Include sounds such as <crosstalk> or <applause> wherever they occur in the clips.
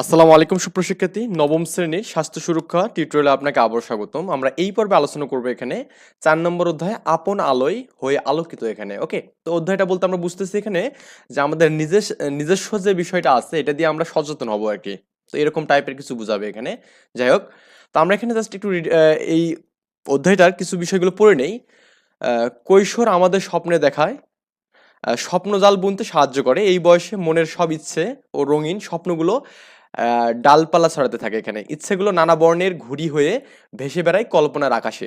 আসসালামু আলাইকুম সুপ্রশিক্ষার্থী নবম শ্রেণির স্বাস্থ্য সুরক্ষা টিউটোরিয়ালে আপনাকে আবার স্বাগতম। আমরা এই পর্বে আলোচনা করব এখানে চার নম্বর অধ্যায়, আপন আলোয় হয়ে আলোকিত এখানে, ওকে? তো অধ্যায়টা বলতে আমরা বুঝতেছি এখানে যে আমাদের নিজের নিজস্ব যে বিষয়টা আছে, এটা দিয়ে আমরা সচেতন হব আর কি। তো এরকম টাইপের কিছু বুঝাবে এখানে। যাই হোক, তো আমরা এখানে জাস্ট একটু এই অধ্যায়টার কিছু বিষয়গুলো পড়ে নেই। কৈশোর আমাদের স্বপ্নে দেখায়। স্বপ্নজাল বুনতে সাহায্য করে। এই বয়সে মনের সব ইচ্ছে ও রঙিন স্বপ্নগুলো ডালপালা ছড়াতে থাকে এখানে। ইচ্ছেগুলো নানা বর্ণের ঘুড়ি হয়ে ভেসে বেড়ায় কল্পনার আকাশে।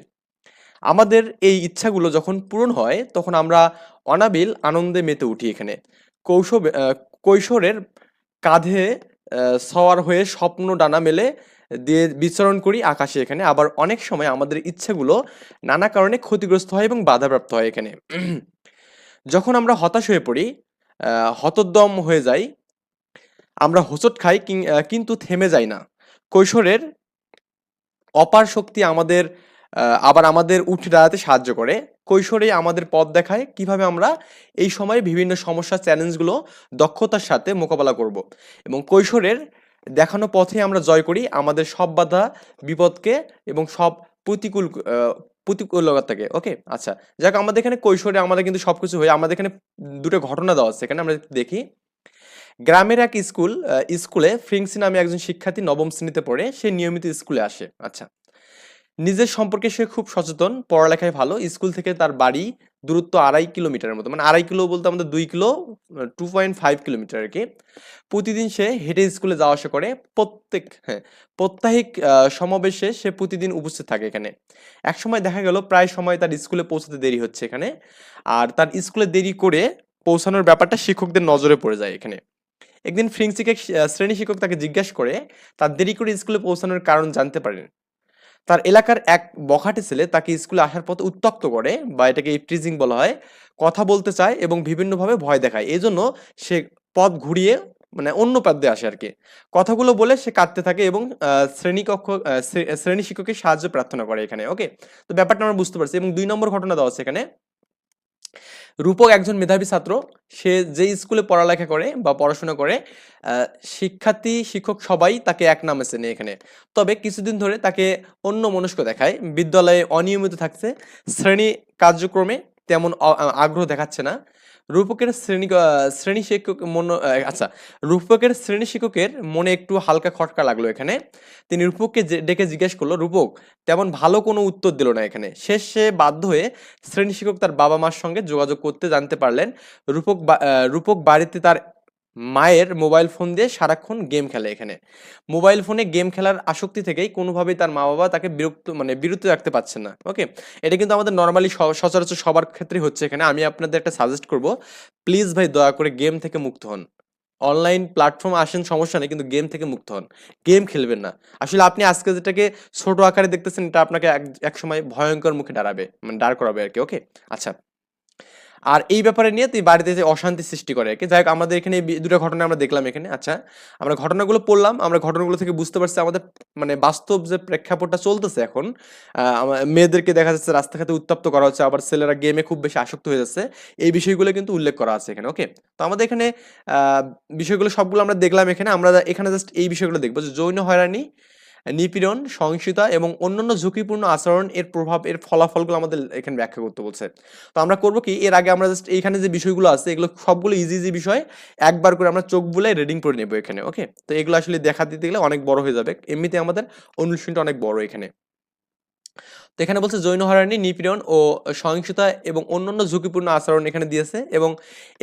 আমাদের এই ইচ্ছাগুলো যখন পূরণ হয় তখন আমরা অনাবিল আনন্দে মেতে উঠি এখানে। কৌশব কৈশোরের কাঁধে সওয়ার হয়ে স্বপ্ন ডানা মেলে দিয়ে বিচরণ করি আকাশে এখানে। আবার অনেক সময় আমাদের ইচ্ছেগুলো নানা কারণে ক্ষতিগ্রস্ত হয় এবং বাধাপ্রাপ্ত হয় এখানে। <clears throat> যখন আমরা হতাশ হয়ে পড়ি আহ, হতোদ্যম হয়ে যাই আমরা হোঁচট খাই কিন্তু থেমে যাই না। কৈশোরের অপার শক্তি আমাদের আবার আমাদের উঠে দাঁড়াতে সাহায্য করে। কৈশোরে আমাদের পথ দেখায় কীভাবে আমরা এই সময়ে বিভিন্ন সমস্যা চ্যালেঞ্জগুলো দক্ষতার সাথে মোকাবেলা করব। এবং কৈশোরের দেখানো পথে আমরা জয় করি আমাদের সব বাধা বিপদকে এবং সব প্রতিকূল আহ, প্রতিকূলতা থেকে ওকে? আচ্ছা যাক আমাদের এখানে কৈশোরে আমাদের কিন্তু সবকিছু হয়ে আমাদের এখানে দুটো ঘটনা দেওয়া আছে। এখানে আমরা দেখি গ্রামের এক স্কুল স্কুলে ফ্রিংসি নামে একজন শিক্ষার্থী নবম শ্রেণীতে পড়ে, সে নিয়মিত স্কুলে আসে। আচ্ছা নিজের সম্পর্কে সে খুব সচেতন, পড়ালেখায় ভালো, স্কুল থেকে তার বাড়ি দূরত্ব আড়াই কিলোমিটারের মতো মানে আড়াই কিলো বলতে আমাদের দুই kilo two point five kilometre আর কি। প্রতিদিন সে হেঁটে স্কুলে যাওয়া আসা করে, প্রত্যেক হ্যাঁ প্রত্যাহিক সমাবেশে সে প্রতিদিন উপস্থিত থাকে এখানে। এক সময় দেখা গেল প্রায় সময় তার স্কুলে পৌঁছাতে দেরি হচ্ছে এখানে, আর তার স্কুলে দেরি করে পৌঁছানোর ব্যাপারটা শিক্ষকদের নজরে পড়ে যায় এখানে। একদিন ফ্রিংসিকে শ্রেণি শিক্ষক তাকে জিজ্ঞাসা করে, তার দেরি করে স্কুলে পৌঁছানোর কারণ জানতে পারেন? তার এলাকার এক বখাটে ছেলে তাকে স্কুলে আসার পথে উত্তক্ত করে বা এটাকে ট্রিজিং বলা হয়, কথা বলতে চায় এবং বিভিন্নভাবে ভয় দেখায়। এই জন্য সে পথ ঘুরিয়ে মানে অন্য পথ দিয়ে আসে আর কি কথাগুলো বলে সে কাঁদতে থাকে এবং শ্রেণীকক্ষ শ্রেণি শিক্ষকের সাহায্য প্রার্থনা করে এখানে, ওকে? তো ব্যাপারটা আমরা বুঝতে পারছি এবং দুই নম্বর ঘটনা দেওয়া আছে এখানে। রূপক একজন মেধাবী ছাত্র। সে যে স্কুলে পড়ালেখা করে বা পড়াশোনা করে শিক্ষার্থী, শিক্ষক সবাই তাকে এক নামে চেনে এখানে। তবে কিছুদিন ধরে তাকে অন্য মনস্ক দেখায়। বিদ্যালয়ে অনিয়মিত থাকছে। শ্রেণি কার্যক্রমে তেমন আগ্রহ দেখাচ্ছে না। রূপকের শ্রেণি শ্রেণি শিক্ষক মন আচ্ছা রূপকের শ্রেণি শিক্ষকের মনে একটু হালকা খটকা লাগল এখানে। তিনি রূপককে ডেকে জিজ্ঞেস করল, রূপক, তেমন ভালো কোনো উত্তর দিল না এখানে। শেষে বাধ্য হয়ে শ্রেণি শিক্ষক তার বাবা মার সঙ্গে যোগাযোগ করতে জানতে পারলেন। রূপক রূপক বাড়িতে তার মায়ের মোবাইল ফোন দিয়ে সারাক্ষণ গেম খেলে এখানে। মোবাইল ফোনে গেম খেলার আসক্তি থেকেই কোনোভাবেই তার মা বাবা তাকে বিরক্ত মানে বিরত রাখতে পারছেন না ওকে এটা কিন্তু আমাদের নর্মালি সচরাচর সবার ক্ষেত্রেই হচ্ছে এখানে। আমি আপনাদের একটা সাজেস্ট করব প্লিজ ভাই দয়া করে গেম থেকে মুক্ত হন। অনলাইন প্ল্যাটফর্ম আসেন, সমস্যা নেই, কিন্তু গেম থেকে মুক্ত হন। গেম খেলবেন না। আসলে আপনি আজকে যেটাকে ছোট আকারে দেখতেছেন, এটা আপনাকে এক সময় ভয়ঙ্কর মুখে দাঁড়াবে মানে দাঁড় করাবে আর কি ওকে আচ্ছা আর এই ব্যাপারে নিয়ে তুই বাড়িতে যে অশান্তি সৃষ্টি করে, কি যাই হোক, আমাদের এখানে দুটো ঘটনা আমরা দেখলাম এখানে। আচ্ছা আমরা ঘটনাগুলো পড়লাম, আমরা ঘটনাগুলো থেকে বুঝতে পারছি আমাদের মানে বাস্তব যে প্রেক্ষাপটটা চলতেছে এখন মেয়েদেরকে দেখা যাচ্ছে রাস্তাঘাটে উত্তপ্ত করা হচ্ছে, আবার ছেলেরা গেমে খুব বেশি আসক্ত হয়ে যাচ্ছে। এই বিষয়গুলো কিন্তু উল্লেখ করা আছে এখানে ওকে তো আমাদের এখানে বিষয়গুলো সবগুলো আমরা দেখলাম এখানে, আমরা এখানে জাস্ট এই বিষয়গুলো দেখব যে যৌন হয়রানি নিপীড়ন, সহিংসতা এবং অন্যান্য ঝুঁকিপূর্ণ আচরণ এর প্রভাব এর ফলাফলগুলো আমাদের এখানে ব্যাখ্যা করতে বলছে। তো আমরা করব কি? এর আগে আমরা জাস্ট এইখানে যে বিষয়গুলো আছে, এগুলো সবগুলো ইজি ইজি বিষয়, একবার করে আমরা চোখ বুলাই রিডিং করে নেব এখানে ওকে তো এগুলো আসলে দেখা দিতে গেলে অনেক বড় হয়ে যাবে। এমনিতে আমাদের অনুশীলনটা অনেক বড় এখানে। তো এখানে বলছে, জৈন হয়রানি, নিপীড়ন ও সহিংসতা এবং অন্যান্য ঝুঁকিপূর্ণ আচরণ এখানে দিয়েছে এবং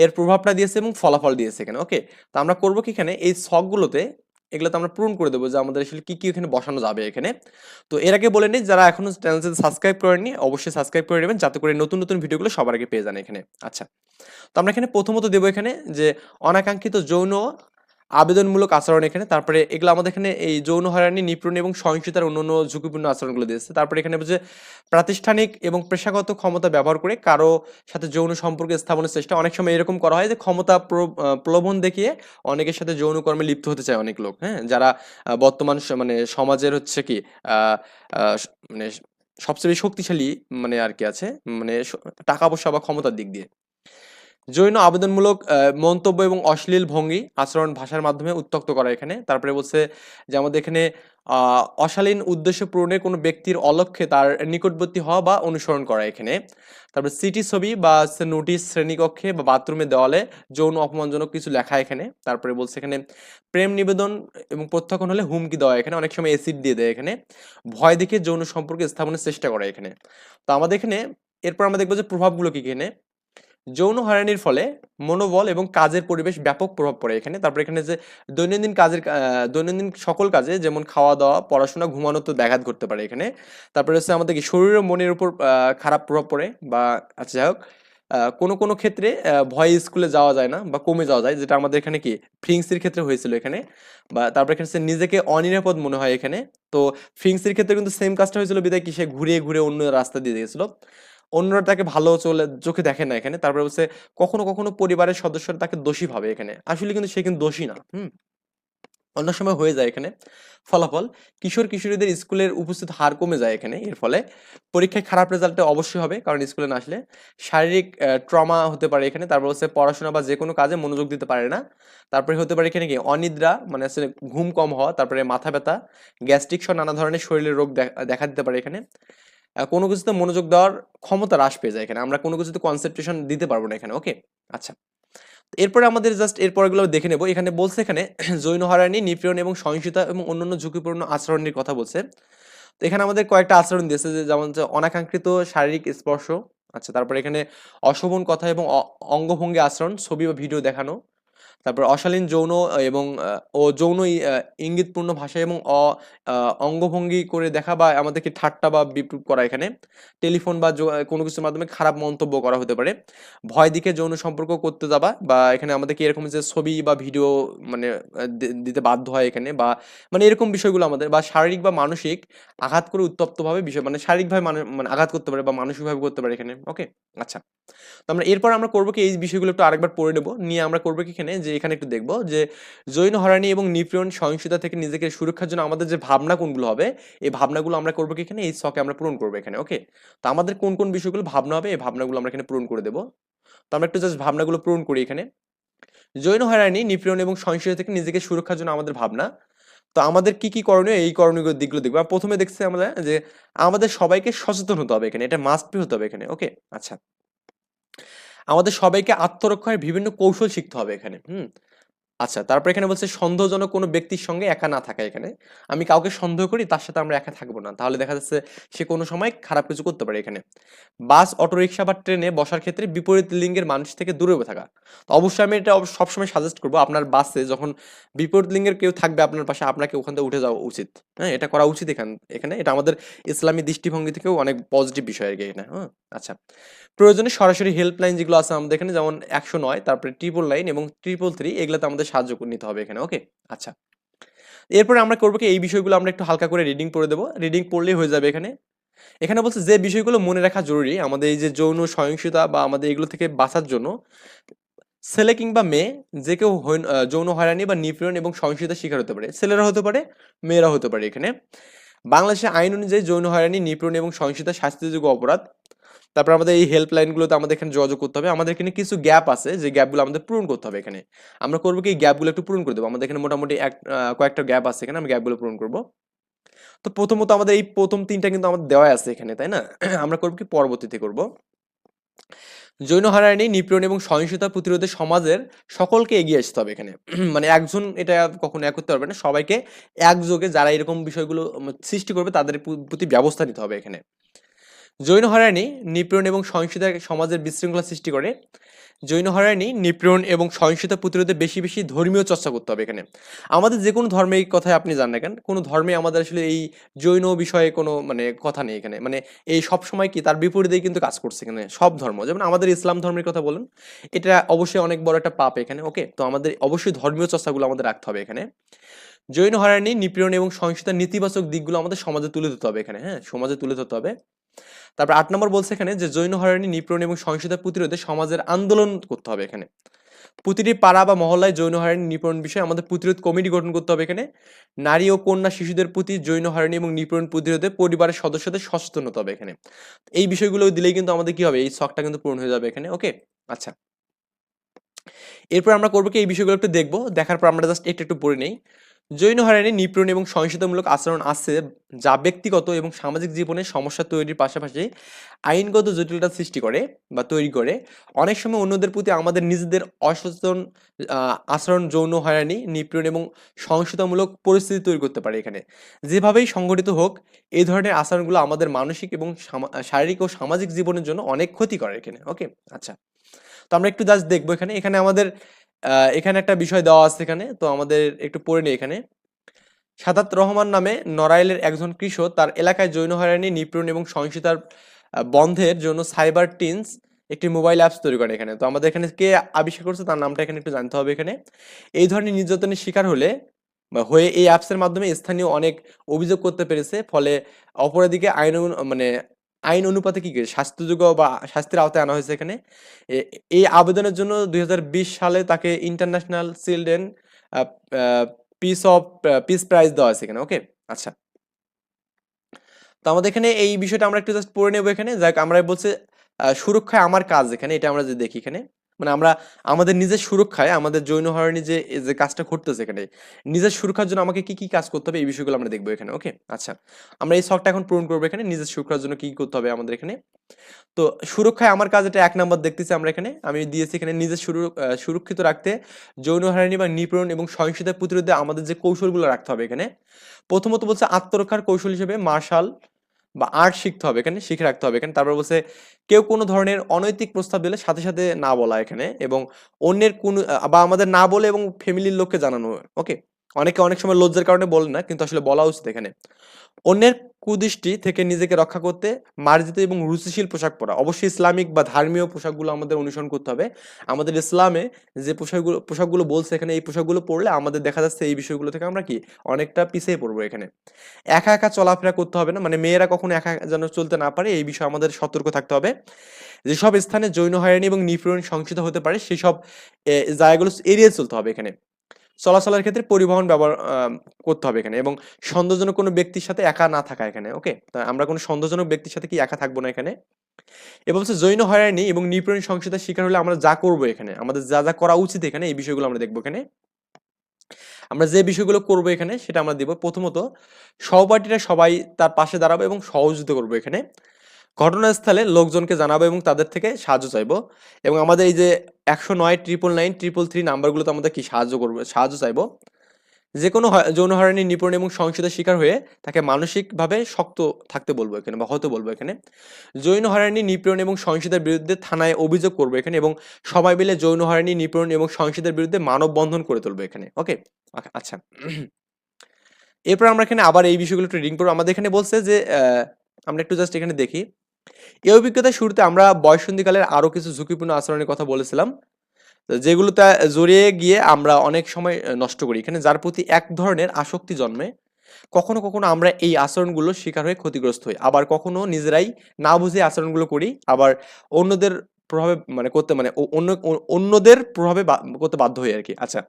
এর প্রভাবটা দিয়েছে এবং ফলাফল দিয়েছে এখানে ওকে তো আমরা করব কি এখানে? এই ছকগুলোতে এগুলোতে আমরা পূরণ করে দেবো যে আমাদের আসলে কী কী এখানে বসানো যাবে এখানে। তো এর আগে বলে নিই, যারা এখনও চ্যানেলটি সাবস্ক্রাইব করেননি, অবশ্যই সাবস্ক্রাইব করে নেবেন যাতে করে নতুন নতুন ভিডিওগুলো সবার আগে পেয়ে যান এখানে। আচ্ছা তো আমরা এখানে প্রথমত দেবো এখানে যে অনাকাঙ্ক্ষিত যৌন আবেদনমূলক আচরণ এখানে, তারপরে এগুলো আমাদের এখানে এই যৌন হয়রানি নিপীড়ন এবং সহিংসতার অন্যান্য ঝুঁকিপূর্ণ আচরণগুলো দিয়েছে। তারপরে এখানে বলছে, প্রাতিষ্ঠানিক এবং পেশাগত ক্ষমতা ব্যবহার করে কারও সাথে যৌন সম্পর্ক স্থাপনের চেষ্টা, অনেক সময় এরকম করা হয় যে ক্ষমতা প্রলোভন দেখিয়ে অনেকের সাথে যৌন কর্মে লিপ্ত হতে চায় অনেক লোক হ্যাঁ? যারা বর্তমান মানে সমাজের হচ্ছে কি মানে সবচেয়ে বেশি শক্তিশালী মানে আর কি আছে মানে টাকা পয়সা বা ক্ষমতার দিক দিয়ে। জৈন আবেদনমূলক মন্তব্য এবং অশ্লীল ভঙ্গি আচরণ ভাষার মাধ্যমে উত্তক্ত করা এখানে। তারপরে বলছে যে আমাদের এখানে অশালীন উদ্দেশ্য পূরণে কোনো ব্যক্তির অলক্ষ্যে তার নিকটবর্তী হওয়া বা অনুসরণ করা এখানে। তারপরে সিটি ছবি বা নোটিশ শ্রেণীকক্ষে বা বাথরুমে দেওয়ালে যৌন অপমানজনক কিছু লেখা এখানে। তারপরে বলছে এখানে, প্রেম নিবেদন এবং প্রত্যাখ্যান হলে হুমকি দেওয়া এখানে। অনেক সময় অ্যাসিড দিয়ে দেয় এখানে। ভয় দেখে যৌন সম্পর্কে স্থাপনের চেষ্টা করা এখানে। তো আমাদের এখানে, এরপর আমরা দেখব যে প্রভাবগুলো কি এখানে। যৌন হয়রানির ফলে মনোবল এবং কাজের পরিবেশ ব্যাপক প্রভাব পড়ে এখানে। তারপর এখানে যে দৈনন্দিন কাজের দৈনন্দিন সকল কাজে যেমন খাওয়া দাওয়া পড়াশোনা, ঘুমানো তো ব্যাঘাত ঘটতে পারে এখানে। তারপরে হচ্ছে আমাদের কি শরীর ও মনের উপর খারাপ প্রভাব পড়ে বা আচ্ছা যাই হোক কোনো কোনো ক্ষেত্রে ভয় স্কুলে যাওয়া যায় না বা কমে যাওয়া যায়, যেটা আমাদের এখানে কি ফ্রিংসির ক্ষেত্রে হয়েছিল এখানে। বা তারপর এখানে নিজেকে অনিরাপদ মনে হয় এখানে। তো ফ্রিংসির ক্ষেত্রে কিন্তু সেম কাজটা হয়েছিল, বিদায় কি সে ঘুরিয়ে ঘুরে অন্য রাস্তা দিয়ে গেছিল। অন্যরা তাকে ভালো চলে, চোখে দেখে না এখানে। তারপরে হচ্ছে কখনো কখনো পরিবারের সদস্যরা তাকে দোষী ভাবে এখানে। আসলে কিন্তু সে কিন্তু দোষী না, হুম? অন্য সময় হয়ে যায় এখানে। ফলাফল, কিশোর, কিশোরীদের স্কুলের উপস্থিত হার কমে যায় এখানে। এর ফলে পরীক্ষায় খারাপ রেজাল্টে অবশ্যই হবে, কারণ স্কুলে না আসলে শারীরিক ট্রমা হতে পারে এখানে। তারপর হচ্ছে পড়াশোনা বা যে কোনো কাজে মনোযোগ দিতে পারে না। তারপরে হতে পারে এখানে কি অনিদ্রা মানে হচ্ছে ঘুম কম হওয়া, তারপরে মাথা ব্যথা গ্যাস্ট্রিক সহ নানা ধরনের শরীরের রোগ দেখা দিতে পারে এখানে। কোনো কিছুতে মনোযোগ দেওয়ার ক্ষমতা হ্রাস পেয়ে যায় এখানে। আমরা কোনো কিছুতে কনসেন্ট্রেশন দিতে পারব না এখানে ওকে আচ্ছা। এরপরে আমাদের জাস্ট এরপরগুলো দেখে নেব। এখানে বলছে এখানে <clears throat> জৈন হয়রানি, নিপীড়ন এবং সহিংসতা এবং অন্যান্য ঝুঁকিপূর্ণ আচরণের কথা বলছে। তো এখানে আমাদের কয়েকটা আচরণ দিয়েছে যে যেমন অনাকাঙ্ক্ষিত শারীরিক স্পর্শ আচ্ছা তারপরে এখানে অশোভন কথা এবং অঙ্গভঙ্গি আচরণ, ছবি বা ভিডিও দেখানো তারপর অশালীন যৌন এবং ও যৌন ইঙ্গিতপূর্ণ ভাষা এবং অ অঙ্গভঙ্গি করে দেখা বা আমাদেরকে ঠাট্টা বা বিপ্লব করা এখানে। টেলিফোন বা কোনো কিছুর মাধ্যমে খারাপ মন্তব্য করা হতে পারে। ভয় দিকে যৌন সম্পর্ক করতে যাবা বা এখানে আমাদেরকে এরকম যে ছবি বা ভিডিও মানে দিতে বাধ্য হয় এখানে বা মানে এরকম বিষয়গুলো আমাদের বা শারীরিক বা মানসিক আঘাত করে উত্তপ্তভাবে বিষয় মানে শারীরিকভাবে মানে মানে আঘাত করতে পারে বা মানসিকভাবে করতে পারে এখানে ওকে আচ্ছা। তো আমরা এরপর আমরা করব কি? এই বিষয়গুলো একটু আরেকবার পড়ে নেব। নিয়ে আমরা করব কি এখানে? যে এখানে একটু দেখব যে যৌন হয়রানি এবং নিপীড়ন সহিংসতা থেকে নিজেকে সুরক্ষার জন্য আমাদের যে ভাবনা কোনগুলো হবে, এই ভাবনাগুলো আমরা করব কি এখানে? এই ছকে আমরা পূরণ করব এখানে ওকে তো আমাদের কোন কোন বিষয়গুলো ভাবনা হবে, এই ভাবনাগুলো আমরা এখানে পূরণ করে দেবো। তো আমরা একটু জাস্ট ভাবনাগুলো পূরণ করি এখানে। জৈন হয়রানি, নিপীড়ন এবং সহিংসতা থেকে নিজেকে সুরক্ষার জন্য আমাদের ভাবনা। তো আমাদের কি কি করণীয়, এই করণীয় দিকগুলো দেখব। প্রথমে দেখছি আমরা যে, আমাদের সবাইকে সচেতন হতে হবে এখানে, এটা মাস্ট হতে হবে এখানে ওকে আচ্ছা। আমাদের সবাইকে আত্মরক্ষার বিভিন্ন কৌশল শিখতে হবে এখানে, হুম? আচ্ছা তারপর এখানে বলছে সন্দেহজনক কোনো ব্যক্তির সঙ্গে একা না থাকা এখানে। আমি কাউকে সন্দেহ করি, তার সাথে আমরা একা থাকব না। তাহলে দেখা যাচ্ছে সে কোনো সময় খারাপ কিছু করতে পারে এখানে। বাস, অটোরিকশা বা ট্রেনে বসার ক্ষেত্রে বিপরীত লিঙ্গের মানুষ থেকে দূরে থাকা। তো অবশ্যই আমি এটা সবসময় সাজেস্ট করব, আপনার বাসে যখন বিপরীত লিঙ্গের কেউ থাকবে আপনার পাশে, আপনাকে ওখান থেকে উঠে যাওয়া উচিত। হ্যাঁ এটা করা উচিত এখান, এখানে। এটা আমাদের ইসলামী দৃষ্টিভঙ্গি থেকেও অনেক পজিটিভ বিষয় আর কি এখানে হ্যাঁ? আচ্ছা। প্রয়োজনে সরাসরি হেল্পলাইন যেগুলো আছে আমাদের এখানে, যেমন একশো নয়, তারপরে ট্রিপল লাইন এবং ট্রিপল থ্রি এগুলোতে আমাদের সাহায্য নিতে হবে এখানে ওকে আচ্ছা। এরপরে আমরা করব কি, এই বিষয়গুলো আমরা একটু হালকা করে রিডিং পড়ে দেবো। রিডিং পড়লেই হয়ে যাবে এখানে। এখানে বলছে যে বিষয়গুলো মনে রাখা জরুরি, আমাদের এই যে যৌন সহিংসতা বা আমাদের এগুলো থেকে বাঁচার জন্য ছেলে কিংবা মেয়ে, যে কেউ যৌন হয়রানি বা নিপীড়ন এবং সহিংসতার শিকার হতে পারে। ছেলেরা হতে পারে, মেয়েরা হতে পারে এখানে। বাংলাদেশের আইন অনুযায়ী যৌন হয়রানি, নিপীড়ন এবং সহিংসতা শাস্তিযোগ্য অপরাধ। তারপর আমাদের এই হেল্পলাইনগুলোতে আমাদের এখানে যোগাযোগ করতে হবে। আমাদের এখানে কিছু গ্যাপ আছে, যে গ্যাপগুলো আমাদের পূরণ করতে হবে এখানে। আমরা করব কি গ্যাপগুলো একটু পূরণ করে দেবো। আমাদের এখানে মোটামুটি এক কয়েকটা গ্যাপ আছে এখানে, আমি গ্যাপগুলো পূরণ করব। তো প্রথমত আমাদের এই প্রথম তিনটা কিন্তু আমাদের দেওয়া আছে এখানে, তাই না? <clears throat> আমরা করব কি, পরবর্তীতে করব। যৌন হয়রানি নিপীড়ন এবং সহিংসতা প্রতিরোধে সমাজের সকলকে এগিয়ে আসতে হবে এখানে। <clears throat> মানে একজন এটা কখনো এক করতে পারবে না। সবাইকে একযোগে যারা এরকম বিষয়গুলো সৃষ্টি করবে, তাদের প্রতি ব্যবস্থা নিতে হবে এখানে। যৌন হয়রানি নিপীড়ন এবং সহিংসতা সমাজের বিশৃঙ্খলা সৃষ্টি করে। জৈন হয়রানি, নিপীড়ন এবং সহিংসতা প্রতিরোধে বেশি বেশি ধর্মীয় চর্চা করতে হবে এখানে। আমাদের যে কোনো ধর্মের কথাই আপনি জান না কেন? কোনো ধর্মে আমাদের আসলে এই জৈন বিষয়ে কোনো মানে কথা নেই এখানে। মানে এই সব সময় কি তার বিপরীতেই কিন্তু কাজ করছে এখানে সব ধর্ম। যেমন আমাদের ইসলাম ধর্মের কথা বলুন, এটা অবশ্যই অনেক বড় একটা পাপ এখানে, ওকে? তো আমাদের অবশ্যই ধর্মীয় চর্চাগুলো আমাদের রাখতে হবে এখানে। জৈন হয়রানি, নিপীড়ন এবং সহিংসতার নেতিবাচক দিকগুলো আমাদের সমাজে তুলে ধরতে হবে এখানে হ্যাঁ? সমাজে তুলে ধরতে হবে। তারপর আট নম্বর বলছে এখানে যে জৈন হয়রানি, নিপীড়ন এবং সহিংসতা প্রতিরোধে সমাজের আন্দোলন করতে হবে এখানে। প্রতিটি পাড়া বা মহল্লায় জৈন হয়রানি, নিপীড়ন বিষয়ে আমাদের প্রতিরোধ কমিটি গঠন করতে হবে এখানে। নারী ও কন্যা শিশুদের প্রতি জৈন হয়রানি এবং নিপীড়ন প্রতিরোধে পরিবারের সদস্যদের সচেতন হতে হবে এখানে। এই বিষয়গুলো দিলেই কিন্তু আমাদের কি হবে? এই শখটা কিন্তু পূরণ হয়ে যাবে এখানে, ওকে? আচ্ছা। এরপর আমরা করব কি? এই বিষয়গুলো একটু দেখব। দেখার পর আমরা জাস্ট একটু একটু পড়ে নেই। জৈন হয়রানি নিপীড়ন এবং সহিংসতামূলক আচরণ আছে যা ব্যক্তিগত এবং সামাজিক জীবনে সমস্যা তৈরির পাশাপাশি আইনগত জটিলতা সৃষ্টি করে বা তৈরি করে। অনেক সময় অন্যদের প্রতি আমাদের নিজেদের অসচেতন আচরণ যৌন হয়রানি নিপীড়ন এবং সহিংসতামূলক পরিস্থিতি তৈরি করতে পারে এখানে। যেভাবেই সংগঠিত হোক, এই ধরনের আচরণগুলো আমাদের মানসিক এবং শারীরিক ও সামাজিক জীবনের জন্য অনেক ক্ষতি করে এখানে, ওকে? আচ্ছা। তো আমরা একটু জাস্ট দেখব এখানে। এখানে আমাদের এখানে একটা বিষয় দেওয়া আছে এখানে, তো আমাদের একটু পড়ে নিই এখানে। সাদাত রহমান নামে নড়াইলের একজন কৃষক তার এলাকায় জৈন হয়রানি, নিপীড়ন এবং সহিংসতার বন্ধের জন্য সাইবার টিনস একটি মোবাইল অ্যাপস তৈরি করে এখানে। তো আমাদের এখানে কে আবিষ্কার করছে তার নামটা এখানে একটু জানতে হবে এখানে। এই ধরনের নির্যাতনের শিকার হলে হয়ে এই অ্যাপসের মাধ্যমে স্থানীয় অনেক অভিযোগ করতে পেরেছে, ফলে অপরাধীকে আইন মানে আইন অনুপাতে কি শাস্তিযোগ্য বা শাস্তির আওতায় আনা হয়েছে এখানে। এই আবেদনের জন্য দুই হাজার বিশ সালে তাকে international children peace of peace prize দেওয়া হয়েছে এখানে, ওকে? আচ্ছা। তো আমাদের এখানে এই বিষয়টা আমরা একটু জাস্ট পড়ে নেব এখানে। যাক আমরা বলছে সুরক্ষায় আমার কাজ এখানে, এটা আমরা যে দেখি এখানে। মানে আমরা আমাদের নিজের সুরক্ষায়, আমাদের জৈন হয়রানি যে যে কাজটা ঘটতেছে এখানে, নিজের সুরক্ষার জন্য আমাকে কি কি কাজ করতে হবে এই বিষয়গুলো আমরা দেখব এখানে ওকে আচ্ছা আমরা এই শখটা এখন পূরণ করব এখানে, নিজের সুরক্ষার জন্য কি করতে হবে আমাদের এখানে? তো সুরক্ষায় আমার কাজ এটা এক নাম্বার দেখতেছি আমরা এখানে, আমি দিয়েছি এখানে নিজের সুর- সুরক্ষিত রাখতে যৌন হয়রানি বা নিপীড়ন এবং সহিংসতা প্রতিরোধে আমাদের যে কৌশলগুলো রাখতে হবে এখানে, প্রথমত বলছে আত্মরক্ষার কৌশল হিসেবে মার্শাল বা আর্ট শিখতে হবে, এখানে শিখে রাখতে হবে। এখানে তারপর বলছে, কেউ কোনো ধরনের অনৈতিক প্রস্তাব দিলে সাথে সাথে না বলা এখানে এবং অন্যের কোন, বা আমাদের না বলে এবং ফ্যামিলির লোককে জানানো ওকে অনেকে অনেক সময় লজ্জার কারণে বলে না, কিন্তু আসলে বলা উচিত এখানে। অন্যের কুদৃষ্টি থেকে নিজেকে রক্ষা করতে, মার্জিত এবং রুচিশীল পোশাক পরা। অবশ্যই ইসলামিক বা ধর্মীয় পোশাকগুলো আমাদের অনুসরণ করতে হবে। আমাদের ইসলামে যে পোশাকগুলো পোশাকগুলো বলছে এখানে, এই পোশাকগুলো পরলে আমাদের দেখা যাচ্ছে এই বিষয়গুলো থেকে আমরা কি, অনেকটা পিছিয়ে পড়ব এখানে। একা একা চলাফেরা করতে হবে না মানে মেয়েরা কখনো একা যেন চলতে না পারে, এই বিষয়ে আমাদের সতর্ক থাকতে হবে। যেসব স্থানে যৌন হয়রানি এবং নিপীড়ন সংসিত হতে পারে, সেসব জায়গাগুলো এড়িয়ে চলতে হবে এখানে। চলাচলের ক্ষেত্রে পরিবহন ব্যবহার করতে হবে এখানে এবং সন্দেহজনক কোনো ব্যক্তির সাথে একা না থাকা এখানে ওকে আমরা কোনো সন্দেহজনক ব্যক্তির সাথে কি একা থাকব না এখানে? এবং হচ্ছে যৌন হয়রানি এবং নিপীড়ন সংসিতার শিকার হলে আমরা যা করব এখানে, আমাদের যা যা করা উচিত এখানে, এই বিষয়গুলো আমরা দেখব এখানে। আমরা যে বিষয়গুলো করব এখানে, সেটা আমরা দিব প্রথমত, সহপাঠীরা সবাই তার পাশে দাঁড়াবো এবং সহযোগিতা করব এখানে। ঘটনাস্থলে লোকজনকে জানাব এবং তাদের থেকে সাহায্য চাইব এবং আমাদের এই যে একশো নয় ট্রিপল নাইন ট্রিপল থ্রি নাম্বারগুলোতে আমাদের কি সাহায্য করব? সাহায্য চাইব? যে কোনো যৌন হয়রানি নিপুণ এবং সহিংসতার শিকার হয়ে তাকে মানসিকভাবে শক্ত থাকতে বলব এখানে বা হতে বলব এখানে। যৌন হয়রানি, নিপীড়ন এবং সহিংসতার বিরুদ্ধে থানায় অভিযোগ করব এখানে এবং সবাই মিলে যৌন হয়রানি, নিপীড়ন এবং সহিংসতার বিরুদ্ধে মানববন্ধন করে তুলবো এখানে, ওকে? আচ্ছা। এরপর আমরা এখানে আবার এই বিষয়গুলো একটু রিডিং করব আমাদের এখানে বলছে যে আমরা একটু জাস্ট এখানে দেখি। এই অভিজ্ঞতার শুরুতে আমরা বয়সন্ধিকালের আরও কিছু ঝুঁকিপূর্ণ আচরণের কথা বলেছিলাম। যেগুলোতে জড়িয়ে গিয়ে আমরা অনেক সময় নষ্ট করি। এখানে যার প্রতি এক ধরনের আসক্তি জন্মে, কখনো কখনো আমরা এই আচরণগুলো শিকার হয়ে ক্ষতিগ্রস্ত হই। আবার কখনো নিজেরাই না বুঝে আচরণগুলো করি। আবার অন্যদের প্রভাবে মানে করতে মানে অন্য অন্যদের প্রভাবে করতে বাধ্য হই আর কি আচ্ছা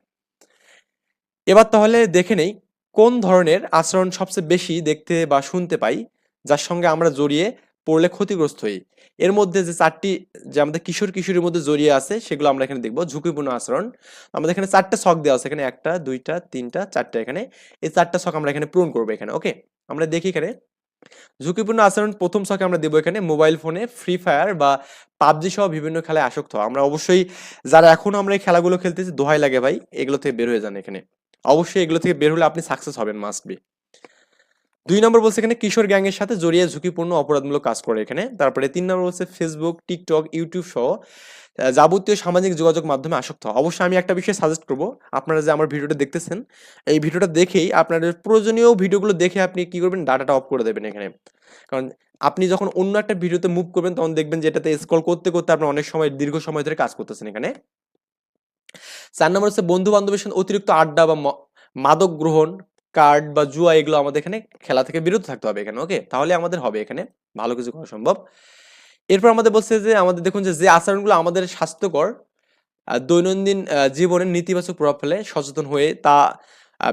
এবার তাহলে দেখে নেই কোন ধরনের আচরণ সবচেয়ে বেশি দেখতে বা শুনতে পাই, যার সঙ্গে আমরা জড়িয়ে পড়লে ক্ষতিগ্রস্ত হই। এর মধ্যে যে চারটি, যে আমাদের কিশোর কিশোরীর মধ্যে জড়িয়ে আছে, সেগুলো আমরা এখানে দেখব। ঝুঁকিপূর্ণ আচরণ। আমাদের এখানে চারটা ছক দেওয়া আছে। এখানে একটা, দুইটা, তিনটা, চারটা এখানে। এই চারটা ছক আমরা এখানে পূরণ করব এখানে, ওকে? আমরা দেখি এখানে। ঝুঁকিপূর্ণ আচরণ, প্রথম ছকে আমরা দেবো এখানে, মোবাইল ফোনে, ফ্রি ফায়ার বা পাবজি সহ বিভিন্ন খেলায় আসক্ত। আমরা অবশ্যই, যারা এখনও আমরা এই খেলাগুলো খেলতেছি, দোহাই লাগে ভাই, এগুলো থেকে বের হয়ে যান এখানে। অবশ্যই এগুলো থেকে বের হলে আপনি সাকসেস হবেন মাস্ট বি দুই নম্বর বলছে এখানে কিশোর গ্যাংয়ের সাথে জড়িয়ে ঝুঁকিপূর্ণ অপরাধমূলক কাজ করে এখানে। তারপরে তিন নম্বর বলছে ফেসবুক টিকটক ইউটিউব সহ যাবতীয় সামাজিক যোগাযোগ মাধ্যমে আসক্ত। অবশ্যই আমি একটা বিষয় সাজেস্ট করব। আপনারা যে আমার ভিডিওটা দেখতেছেন, এই ভিডিওটা দেখেই আপনাদের প্রয়োজনীয় ভিডিওগুলো দেখে আপনি কি করবেন ডাটাটা অফ করে দেবেন এখানে। কারণ আপনি যখন অন্য একটা ভিডিওতে মুভ করবেন, তখন দেখবেন যে এটাতে স্ক্রল করতে করতে আপনার অনেক সময়, দীর্ঘ সময় ধরে কাজ করতেছেন এখানে। চার নম্বর হচ্ছে বন্ধু বান্ধবের সাথে অতিরিক্ত আড্ডা বা মাদক গ্রহণ কার্ড বা জুয়া এগুলো আমাদের এখানে খেলা থেকে বিরত থাকতে হবে এখানে ওকে তাহলে আমাদের হবে এখানে, ভালো কিছু করা সম্ভব। এরপর আমাদের বলছে যে, আমাদের দেখুন যে যে আচরণগুলো আমাদের স্বাস্থ্যকর দৈনন্দিন জীবনের জীবনে নেতিবাচক প্রভাব ফেলে, সচেতন হয়ে তা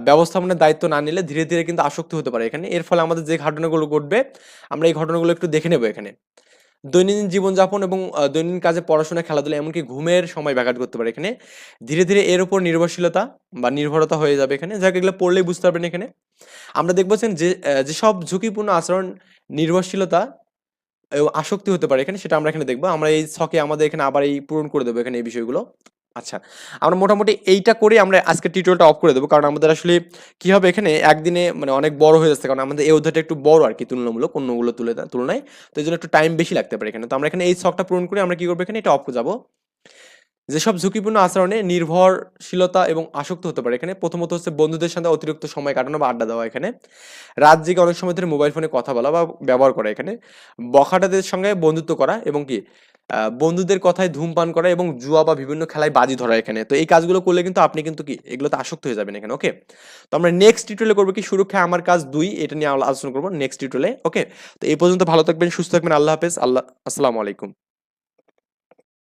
ব্যবস্থাপনার দায়িত্ব না নিলে ধীরে ধীরে কিন্তু আসক্তি হতে পারে এখানে। এর ফলে আমাদের যে ঘটনাগুলো ঘটবে, আমরা এই ঘটনাগুলো একটু দেখে নেব এখানে। দৈনন্দিন জীবনযাপন এবং দৈনন্দিন কাজে পড়াশোনা, খেলাধুলা এমনকি ঘুমের সময় ব্যাঘাত করতে পারে এখানে। ধীরে ধীরে এর উপর নির্ভরশীলতা বা নির্ভরতা হয়ে যাবে এখানে। যাকে, এগুলো পড়লেই বুঝতে পারবেন এখানে। আমরা দেখব যে যেসব ঝুঁকিপূর্ণ আচরণ নির্ভরশীলতা আসক্তি হতে পারে এখানে, সেটা আমরা এখানে দেখব। আমরা এই ছকে আমাদের এখানে আবার এই পূরণ করে দেবো এখানে এই বিষয়গুলো। আচ্ছা আমরা মোটামুটি এইটা করে আমরা আজকে টিউটোরিয়ালটা অফ করে দেবো। কারণ আমাদের আসলে কি হবে এখানে একদিনে মানে অনেক বড় হয়ে যাচ্ছে। কারণ আমাদের এই অধ্যায়টা একটু বড় আর কি, তুলনামূলক অন্যগুলো তুলে তুলনায়। তো এই জন্য একটু টাইম বেশি লাগতে পারে এখানে। তো আমরা এখানে এই শখটা পূরণ করে আমরা কি করব এখানে? এটা অফ করে যাব। যেসব ঝুঁকিপূর্ণ আচরণে নির্ভরশীলতা এবং আসক্ত হতে পারে এখানে, প্রথমত হচ্ছে বন্ধুদের সাথে অতিরিক্ত সময় কাটানো বা আড্ডা দেওয়া এখানে। রাত জেগে অনেক সময় ধরে মোবাইল ফোনে কথা বলা বা ব্যবহার করা এখানে। বখাটাদের সঙ্গে বন্ধুত্ব করা এবং কি বন্ধুদের কথায় ধূমপান করা এবং জুয়া বা বিভিন্ন খেলায় বাজি ধরা এখানে। তো এই কাজগুলো করলে কিন্তু আপনি কিন্তু কি, এগুলোতে আসক্ত হয়ে যাবেন এখানে, ওকে? তো আমরা নেক্সট টিউটোরিয়ালে করব কি, সুরক্ষা আমার কাজ দুই, এটা নিয়ে আলোচনা করব নেক্সট টিউটোরিয়ালে ওকে? তো এই পর্যন্ত ভালো থাকবেন, সুস্থ থাকবেন, আল্লাহ হাফেজ, আল্লাহ, আসসালামু আলাইকুম।